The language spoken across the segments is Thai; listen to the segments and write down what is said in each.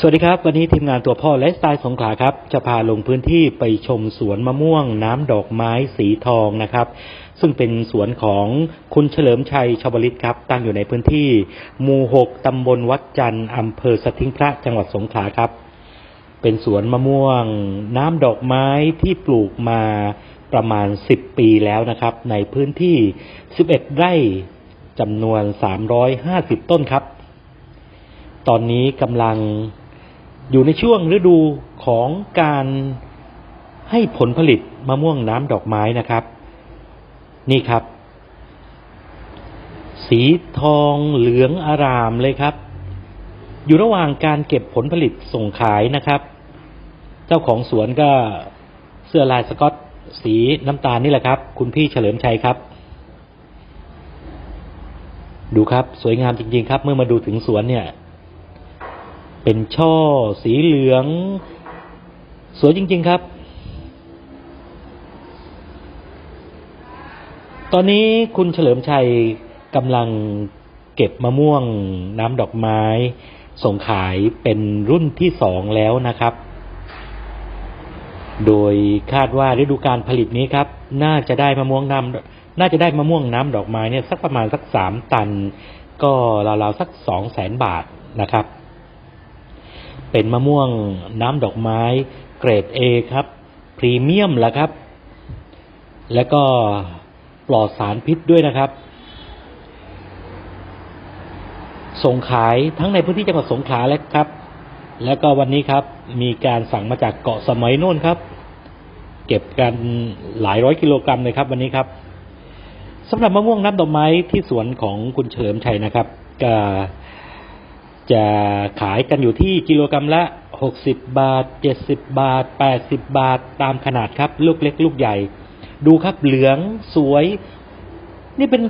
สวัสดีครับ วันนี้ทีมงานตัวพ่อและสไตล์สงขลาครับ จะพาลงพื้นที่ไปชมสวนมะม่วงน้ำดอกไม้สีทองนะครับ ซึ่งเป็นสวนของคุณเฉลิมชัยชวลิตครับ ตั้งอยู่ในพื้นที่หมู่หกตำบลวัดจันทร์อำเภอสถิงพระจังหวัดสงขลาครับ เป็นสวนมะม่วง น้ำดอกไม้ที่ปลูกมาประมาณ 10 ปีแล้วนะครับ ในพื้นที่ 11 ไร่จำนวน 350 ต้นครับ ตอนนี้กำลัง อยู่ในช่วงฤดูของการให้ผลผลิตมะม่วงน้ำดอกไม้นะครับ นี่ครับ สีทองเหลืองอารามเลยครับ อยู่ระหว่างการเก็บผลผลิตส่งขายนะครับ เจ้าของสวนก็เสื้อลายสกอตสีน้ำตาลนี่แหละครับ คุณพี่เฉลิมชัยครับ ดูครับ สวยงามจริง ๆ ครับ เมื่อมาดูถึงสวนเนี่ย เป็นช่อ สีเหลือง สวยจริง ๆครับ ตอนนี้คุณเฉลิมชัยกำลังเก็บมะม่วงน้ำดอกไม้ ส่งขายเป็นรุ่นที่สองแล้วนะครับ โดยคาดว่าฤดูการผลิตนี้ครับ น่าจะได้มะม่วงน้ำน่าจะได้มะม่วงน้ำดอกไม้เนี่ยสักประมาณสักสามตัน ก็ราวๆสักสองแสนบาทนะครับ เป็นมะม่วงน้ำดอกไม้เกรด A ครับ พรีเมียมแล้วครับ แล้วก็ปลอดสารพิษด้วยนะครับ ส่งขายทั้งในพื้นที่จังหวัดสงขลาแล้วครับ แล้วก็วันนี้ครับมีการสั่งมาจากเกาะสมัยโน่นครับ เก็บกันหลายร้อยกิโลกรัมเลยครับ วันนี้ครับสำหรับมะม่วงน้ำดอกไม้ที่สวนของคุณเฉลิมชัยนะครับก็ จะขายกันอยู่ที่กิโลกรัมละ 60 บาท 70 บาท 80 บาทตามขนาดครับ ลูกเล็กลูกใหญ่ ดูครับเหลืองสวย นี่เป็น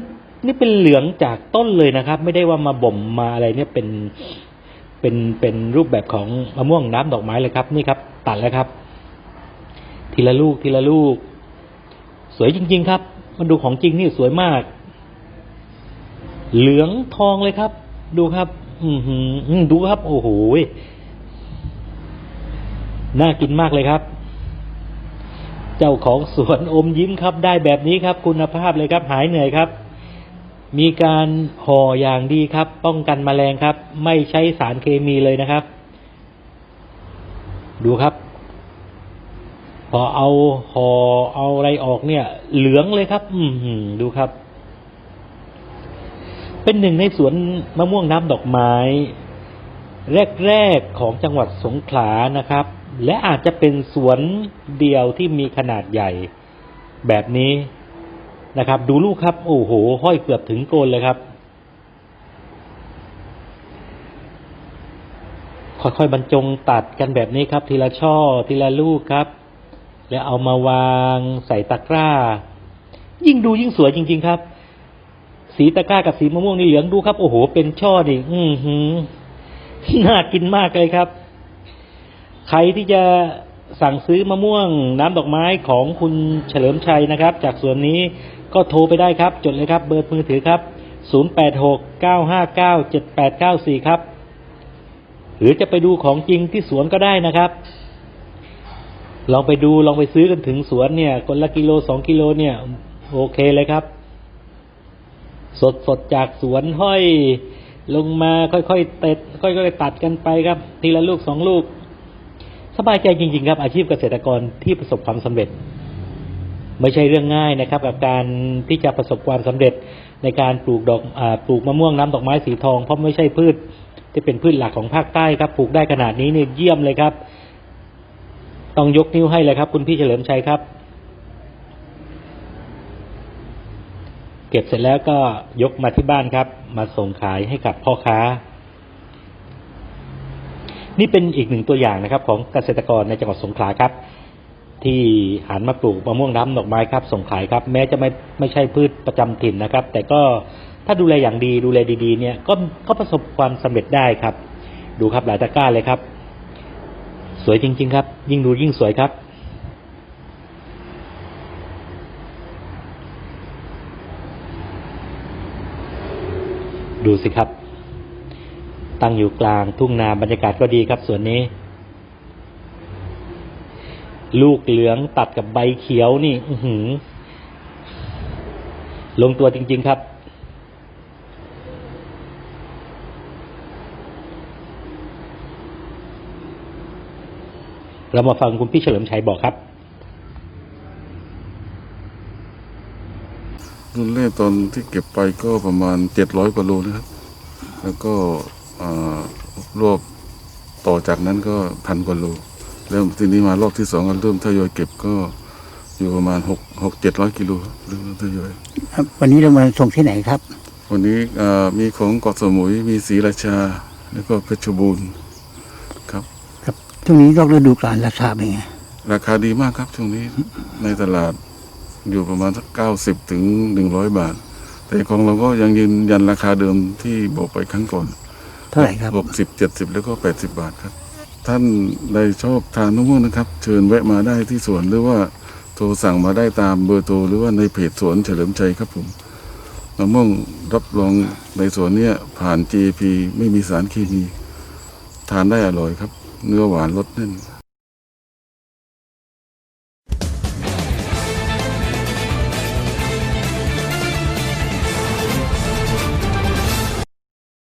นี่เป็นเหลืองจากต้นเลยนะครับ ไม่ได้ว่ามาบ่มมาอะไรเนี่ยเป็นเป็นเป็นรูปแบบของมะม่วงน้ำดอกไม้เลยครับ นี่ครับ ตัดแล้วครับ ทีละลูกทีละลูก สวยจริง ๆ ครับ มันดูของจริงนี่สวยมาก เหลืองทองเลยครับ ดูครับ อืมดูครับ โอ้โหน่ากินมากเลยครับ เจ้าของสวนอมยิ้มครับ ได้แบบนี้ครับ คุณภาพเลยครับ หายเหนื่อยครับ มีการห่ออย่างดีครับ ป้องกันแมลงครับ ไม่ใช้สารเคมีเลยนะครับ ดูครับ พอเอาห่อเอาอะไรออกเนี่ย เหลืองเลยครับ อืมดูครับ เป็นหนึ่งในสวนมะม่วงน้ำดอกไม้ แรกๆของจังหวัดสงขลานะครับ และอาจจะเป็นสวนเดียวที่มีขนาดใหญ่แบบนี้นะครับ ดูลูกครับ โอ้โห ห้อยเกือบถึงโกนเลยครับ ค่อยๆบรรจงตัดกันแบบนี้ครับ ทีละช่อ ทีละลูกครับ แล้วเอามาวางใส่ตะกร้า ยิ่งดูยิ่งสวยจริง ๆ ครับ สีตะกร้ากับสีมะม่วงนี่เหลืองดูครับ โอ้โห เป็นช่อดิอือหือน่ากินมากเลยครับ ใครที่จะสั่งซื้อมะม่วง น้ำดอกไม้ของคุณเฉลิมชัยนะครับ จากสวนนี้ก็โทรไปได้ครับ จดเลยครับ เบอร์มือถือครับ 0869597894 ครับ หรือจะไปดูของจริงที่สวนก็ได้นะครับลองไปดูลองไปซื้อกันถึงสวนเนี่ยคนละกิโลสองกิโลเนี่ย โอเคเลยครับ สดสดจากสวนห้อย ลงมาค่อยๆเต็ดค่อยๆตัดกันไปครับ ทีละลูกสองลูก สบายใจจริง ๆ ครับ อาชีพเกษตรกรที่ประสบความสำเร็จ ไม่ใช่เรื่องง่ายนะครับ กับการที่จะประสบความสำเร็จในการปลูกดอกอปลูกมะม่วงน้ำดอกไม้สีทองเพราะไม่ใช่พืช ที่เป็นพืชหลักของภาคใต้ครับปลูกได้ขนาดนี้เนี่ยเยี่ยมเลยครับ ต้องยกนิ้วให้เลยครับ คุณพี่เฉลิมชัยครับ เก็บเสร็จแล้วก็ยกมาที่บ้านครับ มาส่งขายให้กับพ่อค้า นี่เป็นอีกหนึ่งตัวอย่างนะครับ ของเกษตรกรในจังหวัดสงขลาครับ ที่หันมาปลูกมะม่วงน้ำดอกไม้ครับ ส่งขายครับ แม้จะไม่ไม่ใช่พืชประจำถิ่นนะครับ แต่ก็ถ้าดูแลอย่างดีดูแลดีๆ เนี่ยก็ก็ประสบความสำเร็จได้ครับ ดูครับหลายตะกร้าเลยครับ สวยจริง ๆ ครับ ยิ่งดูยิ่งสวยครับ ดูสิครับ ตั้งอยู่กลางทุ่งนาบรรยากาศก็ดีครับส่วนนี้ ลูกเหลืองตัดกับใบเขียวนี่ อือหือ ลงตัวจริง ๆครับ เรามาฟังคุณพี่เฉลิมชัยบอกครับ รุ่นแรกตอนที่เก็บไปก็ประมาณเจ็ดร้อยกว่าโลนะครับ แล้วก็อ่ารอบต่อจากนั้นก็พันกว่าโล เริ่มทีนี้มารอบที่สองก็เริ่มทยอยเก็บก็อยู่ประมาณหกหกเจ็ดร้อยกิโลครับเริ่มทยอยครับ วันนี้เรามาส่งที่ไหนครับ วันนี้อ่ามีของเกาะสมุยมีศรีราชา แล้วก็เพชรบูรณ์ครับ ครับช่วงนี้นอกฤดูกาลราคาเป็นไงราคาดีมากครับช่วงนี้ในตลาด อยู่ประมาณสักเก้าสิบถึงหนึ่งร้อยบาท แต่ของเราก็ยังยืนยันราคาเดิมที่บอกไปครั้งก่อนเท่าไหร่ครับหกสิบเจ็ดสิบแล้วก็แปดสิบบาทครับ ท่านใดชอบทานมะม่วงนะครับ เชิญแวะมาได้ที่สวนหรือว่าโทรสั่งมาได้ตามเบอร์โทรหรือว่าในเพจสวนเฉลิมชัยครับผมมะม่วงรับรองในสวนเนี้ยผ่าน GP ไม่มีสารเคมีทานได้อร่อยครับ เนื้อหวานรสแน่น